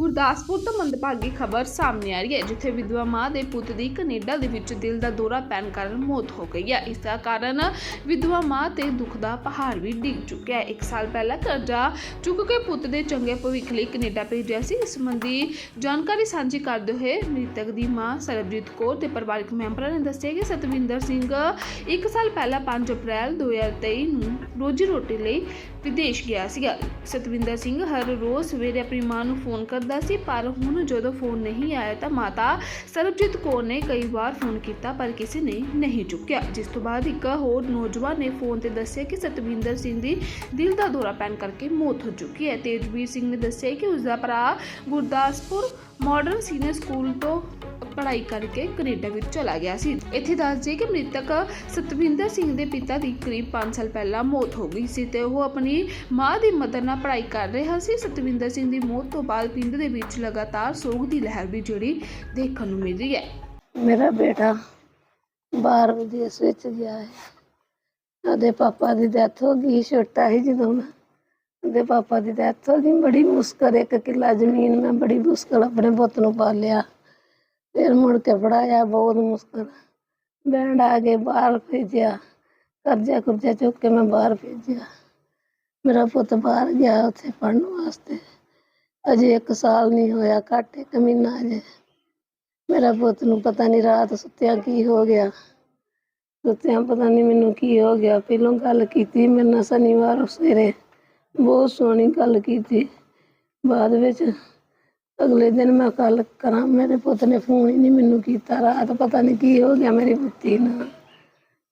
ਗੁਰਦਾਸਪੁਰ ਤੋਂ ਮੰਦਭਾਗੀ ਖਬਰ ਸਾਹਮਣੇ ਆ ਰਹੀ ਹੈ, ਜਿੱਥੇ ਵਿਧਵਾ ਮਾਂ ਦੇ ਪੁੱਤ ਦੀ ਕੈਨੇਡਾ ਦੇ ਵਿੱਚ ਦਿਲ ਦਾ ਦੌਰਾ ਪੈਣ ਕਾਰਨ ਮੌਤ ਹੋ ਗਈ ਹੈ। ਇਸ ਦਾ ਕਾਰਨ ਵਿਧਵਾ ਮਾਂ ਤੇ ਦੁੱਖ ਦਾ ਪਹਾੜ ਵੀ ਡਿੱਗ ਚੁੱਕਿਆ ਹੈ। ਇੱਕ ਸਾਲ ਪਹਿਲਾਂ ਕਰਜ਼ਾ ਚੁੱਕ ਕੇ ਪੁੱਤ ਦੇ ਚੰਗੇ ਭਵਿੱਖ ਲਈ ਕੈਨੇਡਾ ਭੇਜਿਆ ਸੀ। ਇਸ ਸੰਬੰਧੀ ਜਾਣਕਾਰੀ ਸਾਂਝੀ ਕਰਦੇ ਹੋਏ ਮ੍ਰਿਤਕ ਦੀ ਮਾਂ ਸਰਬਜੀਤ ਕੌਰ ਤੇ ਪਰਿਵਾਰਕ ਮੈਂਬਰਾਂ ਨੇ ਦੱਸਿਆ ਕਿ ਸਤਵਿੰਦਰ ਸਿੰਘ ਇੱਕ ਸਾਲ ਪਹਿਲਾਂ 5 ਅਪ੍ਰੈਲ 2023 ਨੂੰ ਰੋਜੀ ਰੋਟੀ ਲਈ ਵਿਦੇਸ਼ ਗਿਆ ਸੀਗਾ। ਸਤਵਿੰਦਰ ਸਿੰਘ ਹਰ ਰੋਜ਼ ਸਵੇਰੇ ਆਪਣੀ ਮਾਂ ਨੂੰ ਫੋਨ ਕਰਦਾ ਸੀ, ਪਰ ਹੁਣ ਜਦੋਂ ਫੋਨ ਨਹੀਂ ਆਇਆ ਤਾਂ ਮਾਤਾ ਸਰਬਜੀਤ ਕੌਰ ਨੇ ਕਈ ਵਾਰ ਫੋਨ ਕੀਤਾ, ਪਰ ਕਿਸੇ ਨੇ ਨਹੀਂ ਚੁੱਕਿਆ। ਜਿਸ ਤੋਂ ਬਾਅਦ ਇੱਕ ਹੋਰ ਨੌਜਵਾਨ ਨੇ ਫੋਨ ਤੇ ਦੱਸਿਆ ਕਿ ਸਤਵਿੰਦਰ ਸਿੰਘ ਦੀ ਦਿਲ ਦਾ ਦੌਰਾ ਪੈਣ ਕਰਕੇ ਮੌਤ ਹੋ ਚੁੱਕੀ ਹੈ। ਤੇਜਵੀਰ ਸਿੰਘ ਨੇ ਦੱਸਿਆ ਕਿ ਉਸ ਦਾ ਭਰਾ ਗੁਰਦਾਸਪੁਰ ਮਾਡਰਨ ਸੀਨੀਅਰ ਸਕੂਲ ਤੋਂ ਪੜ੍ਹਾਈ ਕਰਕੇ ਕੈਨੇਡਾ ਵਿੱਚ ਚਲਾ ਗਿਆ ਸੀ। ਇੱਥੇ ਦੱਸ ਦਈਏ ਕਿ ਮ੍ਰਿਤਕ ਸਤਵਿੰਦਰ ਸਿੰਘ ਦੇ ਪਿਤਾ ਦੀ ਕਰੀਬ 5 ਸਾਲ ਪਹਿਲਾਂ ਮੌਤ ਹੋ ਗਈ ਸੀ ਤੇ ਉਹ ਆਪਣੀ ਮਾਂ ਦੀ ਮਦਦ ਨਾਲ ਪੜ੍ਹਾਈ ਕਰ ਰਿਹਾ ਸੀ। ਸਤਵਿੰਦਰ ਸਿੰਘ ਦੀ ਮੌਤ ਤੋਂ ਬਾਅਦ ਪਿੰਡ ਦੇ ਵਿੱਚ ਲਗਾਤਾਰ ਸੋਗ ਦੀ ਲਹਿਰ ਵੀ ਜਿਹੜੀ ਦੇਖਣ ਨੂੰ ਮਿਲ ਰਹੀ ਹੈ। ਮੇਰਾ ਬੇਟਾ ਬਾਹਰ ਵਿਦੇਸ਼ ਵਿੱਚ ਗਿਆ ਹੈ। ਉਹਦੇ ਪਾਪਾ ਦੀ ਡੈਥ ਹੋ ਗਈ ਛੋਟਾ ਸੀ ਜਦੋਂ ਮੈਂ ਉਹਦੇ ਪਾਪਾ ਦੀ ਡੈਥ ਹੋ ਗਈ। ਬੜੀ ਮੁਸ਼ਕਲ, ਇੱਕ ਕਿੱਲਾ ਜ਼ਮੀਨ ਮੈਂ ਬੜੀ ਮੁਸ਼ਕਲ ਆਪਣੇ ਪੁੱਤ ਨੂੰ ਪਾਲਿਆ। ਫਿਰ ਮੁੜ ਕੇ ਪੜਾਇਆ ਬਹੁਤ ਮੁਸ਼ਕਲ। ਬੈਂਡ ਆ ਕੇ ਬਾਹਰ ਭੇਜਿਆ। ਕਰਜ਼ਾ ਕੁਰਜ਼ਾ ਚੁੱਕ ਕੇ ਮੈਂ ਬਾਹਰ ਭੇਜਿਆ। ਮੇਰਾ ਪੁੱਤ ਬਾਹਰ ਗਿਆ ਉੱਥੇ ਪੜ੍ਹਨ ਵਾਸਤੇ। ਅਜੇ ਇੱਕ ਸਾਲ ਨਹੀਂ ਹੋਇਆ, ਘੱਟ ਇੱਕ ਮਹੀਨਾ ਅਜੇ। ਮੇਰਾ ਪੁੱਤ ਨੂੰ ਪਤਾ ਨਹੀਂ ਰਾਤ ਸੁੱਤਿਆਂ ਕੀ ਹੋ ਗਿਆ। ਸੁੱਤਿਆਂ ਪਤਾ ਨਹੀਂ ਮੈਨੂੰ ਕੀ ਹੋ ਗਿਆ। ਪਹਿਲੋਂ ਗੱਲ ਕੀਤੀ ਮੇਰੇ ਨਾਲ ਸ਼ਨੀਵਾਰ ਸਵੇਰੇ। ਬਹੁਤ ਸੋਹਣੀ ਗੱਲ ਕੀਤੀ। ਬਾਅਦ ਵਿੱਚ ਅਗਲੇ ਦਿਨ ਮੈਂ ਕੱਲ ਕਰਾਂ ਮੇਰੇ ਪੁੱਤ ਨੇ ਫੋਨ ਹੀ ਨਹੀਂ ਮੈਨੂੰ ਕੀਤਾ। ਰਾਤ ਪਤਾ ਨਹੀਂ ਕੀ ਹੋ ਗਿਆ ਮੇਰੀ ਪੁੱਤੀ ਨਾਲ।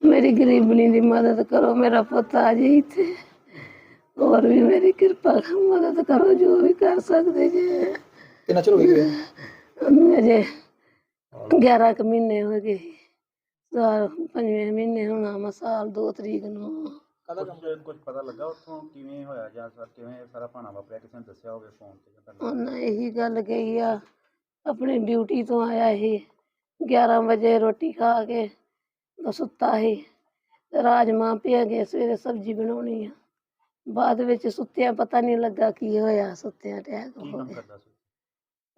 ਮੇਰੀ ਗਰੀਬਣੀ ਦੀ ਮਦਦ ਕਰੋ ਮੇਰਾ ਪੁੱਤ ਆ ਜੇ ਇੱਥੇ। ਹੋਰ ਵੀ ਮੇਰੀ ਕਿਰਪਾ ਕਰੋ, ਮਦਦ ਕਰੋ ਜੋ ਵੀ ਕਰ ਸਕਦੇ ਜੇ। ਕਿੰਨਾ ਚਿਰ ਹੋ ਗਿਆ? ਅਜੇ 11 ਕੁ ਮਹੀਨੇ ਹੋ ਗਏ। ਸਾਲ ਪੰਜਵੇਂ ਮਹੀਨੇ ਹੋਣਾ ਵਾ ਸਾਲ 2 ਤਰੀਕ ਨੂੰ। ਕੰਮ ਕੁਝ ਪਤਾ ਲੱਗਾ ਉੱਥੋਂ ਕਿਵੇਂ ਹੋਇਆ ਜਾਂ ਸਰ ਕਿਵੇਂ ਸਾਰਾ ਭਾਣਾ ਵਾਪਰਿਆ? ਕਿਸੇ ਨੇ ਦੱਸਿਆ ਹੋਵੇ ਫੋਨ ਤੇ ਜਾਂ ਤੁਹਾਨੂੰ? ਉਹਨਾਂ ਇਹੀ ਗੱਲ ਕਹੀ ਆ ਆਪਣੀ ਡਿਊਟੀ ਤੋਂ ਆਇਆ ਇਹ 11 ਵਜੇ ਰੋਟੀ ਖਾ ਕੇ ਉਹ ਸੁੱਤਾ ਸੀ। ਤੇ ਰਾਜਮਾਂ ਪਿਆ ਗਏ ਸਵੇਰੇ ਸਬਜ਼ੀ ਬਣਾਉਣੀ ਆ। ਬਾਅਦ ਵਿੱਚ ਸੁੱਤਿਆਂ ਪਤਾ ਨਹੀਂ ਲੱਗਾ ਕੀ ਹੋਇਆ ਸੁੱਤਿਆਂ ਅਟੈਕ ਕੀ ਹੋ ਕੰਮ ਗਿਆ। ਕਰਦਾ ਸੀ?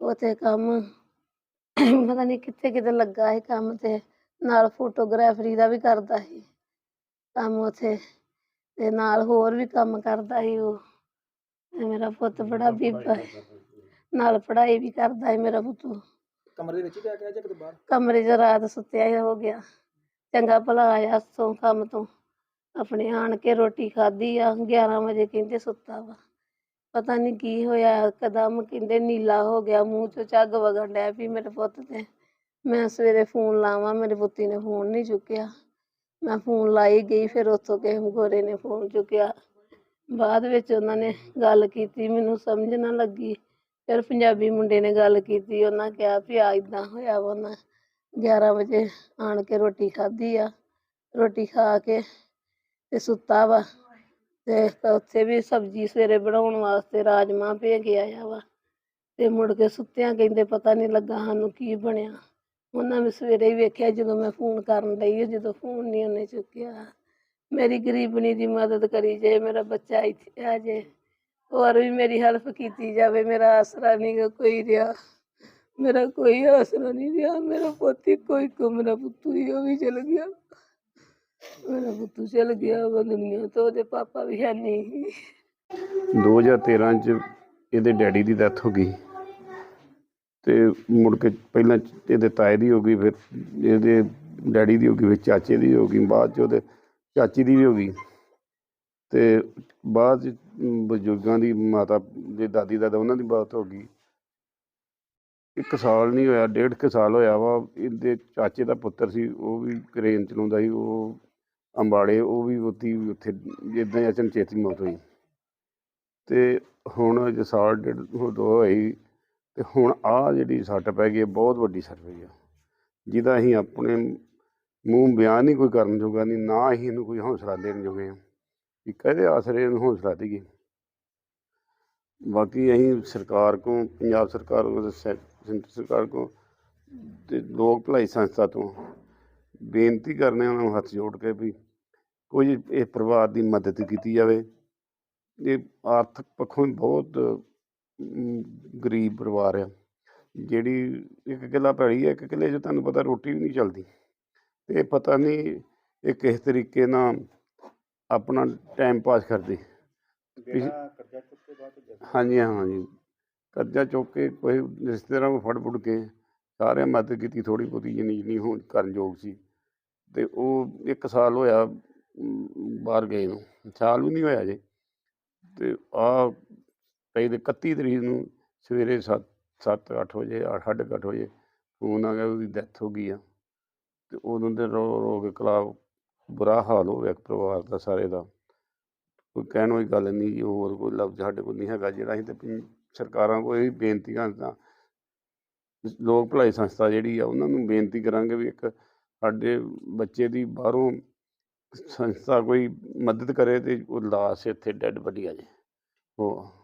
ਉਥੇ ਕੰਮ ਪਤਾ ਨਹੀਂ ਕਿੱਥੇ ਕਿਤੇ ਲੱਗਾ ਹੈ ਕੰਮ ਤੇ ਨਾਲ ਫੋਟੋਗ੍ਰਾਫਰੀ ਦਾ ਵੀ ਕਰਦਾ ਸੀ ਕੰਮ ਉਥੇ। ਤੇ ਨਾਲ ਹੋਰ ਵੀ ਕੰਮ ਕਰਦਾ ਸੀ ਉਹ। ਤੇ ਮੇਰਾ ਪੁੱਤ ਬੜਾ ਬੀਬਾ ਨਾਲ ਪੜ੍ਹਾਈ ਵੀ ਕਰਦਾ ਹੈ ਮੇਰਾ ਪੁੱਤ। ਕਮਰੇ ਦੇ ਵਿੱਚ ਹੀ ਜਾ ਕੇ ਆਇਆ ਜਾਂ ਕਿਤੇ ਬਾਹਰ? ਕਮਰੇ 'ਚ ਰਾਤ ਸੁੱਤਿਆ ਹੀ ਹੋ ਗਿਆ। ਚੰਗਾ ਭਲਾ ਆਇਆ ਸੋਂ ਕੰਮ ਤੋਂ। ਆਪਣੇ ਆਣ ਕੇ ਰੋਟੀ ਖਾਧੀ ਆ 11 ਵਜੇ ਕਹਿੰਦੇ ਸੁੱਤਾ ਵਾ। ਪਤਾ ਨਹੀਂ ਕੀ ਹੋਇਆ ਕਦਮ ਕਹਿੰਦੇ ਨੀਲਾ ਹੋ ਗਿਆ ਮੂੰਹ ਚੋਂ ਝੱਗ ਵਗਣ ਡਿਆ ਵੀ ਮੇਰੇ ਪੁੱਤ ਤੇ। ਮੈਂ ਸਵੇਰੇ ਫੋਨ ਲਾਵਾਂ ਮੇਰੇ ਪੁੱਤੀ ਨੇ ਫੋਨ ਨਹੀਂ ਚੁੱਕਿਆ। ਮੈਂ ਫੋਨ ਲਾਈ ਗਈ, ਫਿਰ ਉੱਥੋਂ ਕਿਸੇ ਗੋਰੇ ਨੇ ਫੋਨ ਚੁੱਕਿਆ। ਬਾਅਦ ਵਿੱਚ ਉਹਨਾਂ ਨੇ ਗੱਲ ਕੀਤੀ, ਮੈਨੂੰ ਸਮਝ ਨਾ ਲੱਗੀ। ਫਿਰ ਪੰਜਾਬੀ ਮੁੰਡੇ ਨੇ ਗੱਲ ਕੀਤੀ, ਉਹਨਾਂ ਕਿਹਾ ਵੀ ਆ ਇਦਾਂ ਹੋਇਆ ਵਾ ਉਹਨਾਂ 11 ਵਜੇ ਆਣ ਕੇ ਰੋਟੀ ਖਾਧੀ ਆ। ਰੋਟੀ ਖਾ ਕੇ ਤੇ ਸੁੱਤਾ ਵਾ ਤੇ ਉੱਥੇ ਵੀ ਸਬਜ਼ੀ ਸਵੇਰੇ ਬਣਾਉਣ ਵਾਸਤੇ ਰਾਜਮਾਂਹ ਭੇ ਕੇ ਆਇਆ ਵਾ। ਤੇ ਮੁੜ ਕੇ ਸੁੱਤਿਆਂ ਕਹਿੰਦੇ ਪਤਾ ਨਹੀਂ ਲੱਗਾ ਸਾਨੂੰ ਕੀ ਬਣਿਆ। ਉਹਨਾਂ ਵੀ ਸਵੇਰੇ ਹੀ ਵੇਖਿਆ, ਜਦੋਂ ਮੈਂ ਫੋਨ ਕਰਨ ਲਈ, ਜਦੋਂ ਫੋਨ ਨਹੀਂ ਉਹਨੇ ਚੁੱਕਿਆ। ਮੇਰੀ ਗਰੀਬਣੀ ਦੀ ਮਦਦ ਕਰੀ ਜੇ, ਮੇਰਾ ਬੱਚਾ ਇੱਥੇ ਆ ਜੇ, ਹੋਰ ਵੀ ਮੇਰੀ ਹੈਲਪ ਕੀਤੀ ਜਾਵੇ, ਮੇਰਾ ਆਸਰਾ ਨਹੀਂ ਕੋਈ ਰਿਹਾ, ਮੇਰਾ ਕੋਈ ਆਸਰਾ ਨਹੀਂ ਰਿਹਾ, ਮੇਰਾ ਪੋਤੀ ਕੋਈ ਮੇਰਾ ਪੁੱਤੂ ਹੀ ਉਹ ਵੀ ਚਲ ਗਿਆ। ਮੇਰਾ ਪੁੱਤੂ ਚਲ ਗਿਆ ਵਾ ਦੁਨੀਆ ਤੋਂ, ਉਹਦੇ ਪਾਪਾ ਵੀ ਹੈ ਨਹੀਂ 2013 ਚ ਇਹਦੇ ਡੈਡੀ ਦੀ ਡੈਥ ਹੋ ਗਈ। ਤੇ ਮੁੜ ਕੇ ਪਹਿਲਾਂ ਇਹਦੇ ਤਾਏ ਦੀ ਹੋ ਗਈ, ਫਿਰ ਇਹਦੇ ਡੈਡੀ ਦੀ ਹੋ ਗਈ, ਫਿਰ ਚਾਚੇ ਦੀ ਹੋ ਗਈ, ਬਾਅਦ ਚ ਉਹਦੇ ਚਾਚੀ ਦੀ ਵੀ ਹੋ ਗਈ। ਤੇ ਬਾਅਦ ਚ ਬਜ਼ੁਰਗਾਂ ਦੀ ਮਾਤਾ ਦੇ ਦਾਦੀ ਦਾਦਾ ਉਹਨਾਂ ਦੀ ਬਾਤ ਹੋ ਗਈ। ਇੱਕ ਸਾਲ ਨਹੀਂ ਹੋਇਆ, ਡੇਢ ਕੁ ਸਾਲ ਹੋਇਆ ਵਾ, ਇਹਦੇ ਚਾਚੇ ਦਾ ਪੁੱਤਰ ਸੀ, ਉਹ ਵੀ ਕਰੇਨ ਚਲਾਉਂਦਾ ਸੀ, ਉਹ ਅੰਬਾਲੇ, ਉਹ ਵੀ ਉੱਥੇ ਉੱਥੇ ਜਿੱਦਾਂ ਹੀ ਅਚਨਚੇਤੀ ਮੌਤ ਹੋਈ। ਤੇ ਹੁਣ ਜੇ ਸਾਲ ਡੇਢ, ਦੋ ਹੋਈ ਤੇ ਹੁਣ ਆ ਜਿਹੜੀ ਸੱਟ ਪੈ ਗਈ ਬਹੁਤ ਵੱਡੀ ਸੱਟ ਪਈ ਆ। ਜਿਹਦਾ ਅਸੀਂ ਆਪਣੇ ਮੂੰਹ ਬਿਆਨ ਨਹੀਂ ਕੋਈ ਕਰਨ ਜੋਗਾ ਨਹੀਂ, ਨਾ ਅਸੀਂ ਇਹਨੂੰ ਕੋਈ ਹੌਸਲਾ ਦੇਣ ਜੋਗੇ ਹਾਂ। ਕਿ ਕਹਦੇ ਆਸਰੇ ਇਹਨੂੰ ਹੌਸਲਾ ਦੇਈਏ ਬਾਕੀ ਅਸੀਂ ਸਰਕਾਰ ਕੋ ਪੰਜਾਬ ਸਰਕਾਰ ਕੋ ਸੈਂਟਰ ਸਰਕਾਰ ਕੋ ਤੇ ਲੋਕ ਭਲਾਈ ਸੰਸਥਾ ਤੋਂ ਬੇਨਤੀ ਕਰਨੇ ਉਹਨਾਂ ਨੂੰ ਹੱਥ ਜੋੜ ਕੇ ਵੀ ਕੋਈ ਇਹ ਪਰਿਵਾਰ ਦੀ ਮਦਦ ਕੀਤੀ ਜਾਵੇ। ਇਹ ਆਰਥਿਕ ਪੱਖੋਂ ਬਹੁਤ ਗਰੀਬ ਪਰਿਵਾਰ ਆ ਜਿਹੜੀ ਇੱਕ ਕਿੱਲਾ ਪੈਲੀ ਹੈ ਇੱਕ ਕਿੱਲੇ 'ਚ ਤੁਹਾਨੂੰ ਪਤਾ ਰੋਟੀ ਵੀ ਨਹੀਂ ਚੱਲਦੀ ਤੇ ਪਤਾ ਨਹੀਂ ਇਹ ਕਿਸ ਤਰੀਕੇ ਨਾਲ ਆਪਣਾ ਟਾਈਮ ਪਾਸ ਕਰਦੇ। ਬੇਟਾ ਕਰਜ਼ਾ ਚੁੱਕ ਕੇ ਬਾਅਦ ਚ ਜਦ ਹਾਂਜੀ ਹਾਂਜੀ। ਕਰਜ਼ਾ ਚੁੱਕ ਕੇ ਕੋਈ ਰਿਸ਼ਤੇਦਾਰਾਂ ਨੂੰ ਫੜ ਫੁੜ ਕੇ ਸਾਰਿਆਂ ਮਦਦ ਕੀਤੀ ਥੋੜੀ ਬਹੁਤੀ ਜਿੰਨੀ ਜਿੰਨੀ ਹੋਣ ਕਰਨ ਯੋਗ ਸੀ ਤੇ ਉਹ ਇੱਕ ਸਾਲ ਹੋਇਆ ਬਾਹਰ ਗਏ ਨੂੰ। ਸਾਲ ਵੀ ਨਹੀਂ ਹੋਇਆ ਜੇ ਤੇ ਆ ਕਈ ਦੇ 31 ਤਰੀਕ ਨੂੰ ਸਵੇਰੇ 7 7 8 ਵਜੇ, ਅੱਠ, ਸਾਢੇ ਕੁ ਅੱਠ ਵਜੇ ਫੋਨ ਆ ਗਿਆ, ਉਹਦੀ ਡੈਥ ਹੋ ਗਈ ਆ। ਤੇ ਉਦੋਂ ਦੇ ਰੋ ਰੋ ਕੇ ਕਲਾ, ਬੁਰਾ ਹਾਲ ਹੋ ਗਿਆ ਪਰਿਵਾਰ ਦਾ, ਸਾਰੇ ਦਾ। ਕੋਈ ਕਹਿਣ ਵਾਲੀ ਗੱਲ ਨਹੀਂ ਜੀ ਹੋਰ ਕੋਈ ਲਫ਼ਜ਼ ਸਾਡੇ ਕੋਲ ਨਹੀਂ ਹੈਗਾ, ਜਿਹੜਾ ਅਸੀਂ ਤੇ ਪੰ- ਸਰਕਾਰਾਂ ਕੋਲ ਇਹ ਬੇਨਤੀਆਂ ਤਾਂ ਲੋਕ ਭਲਾਈ ਸੰਸਥਾ ਜਿਹੜੀ ਆ, ਉਹਨਾਂ ਨੂੰ ਬੇਨਤੀ ਕਰਾਂਗੇ ਵੀ ਇੱਕ ਸਾਡੇ ਬੱਚੇ ਦੀ ਬਾਹਰੋਂ ਸੰਸਥਾ ਕੋਈ ਮਦਦ ਕਰੇ ਤੇ ਉਹ ਲਾਸ਼ ਇੱਥੇ ਡੈੱਡ ਬੜੀ ਆ ਜੇ ਉਹ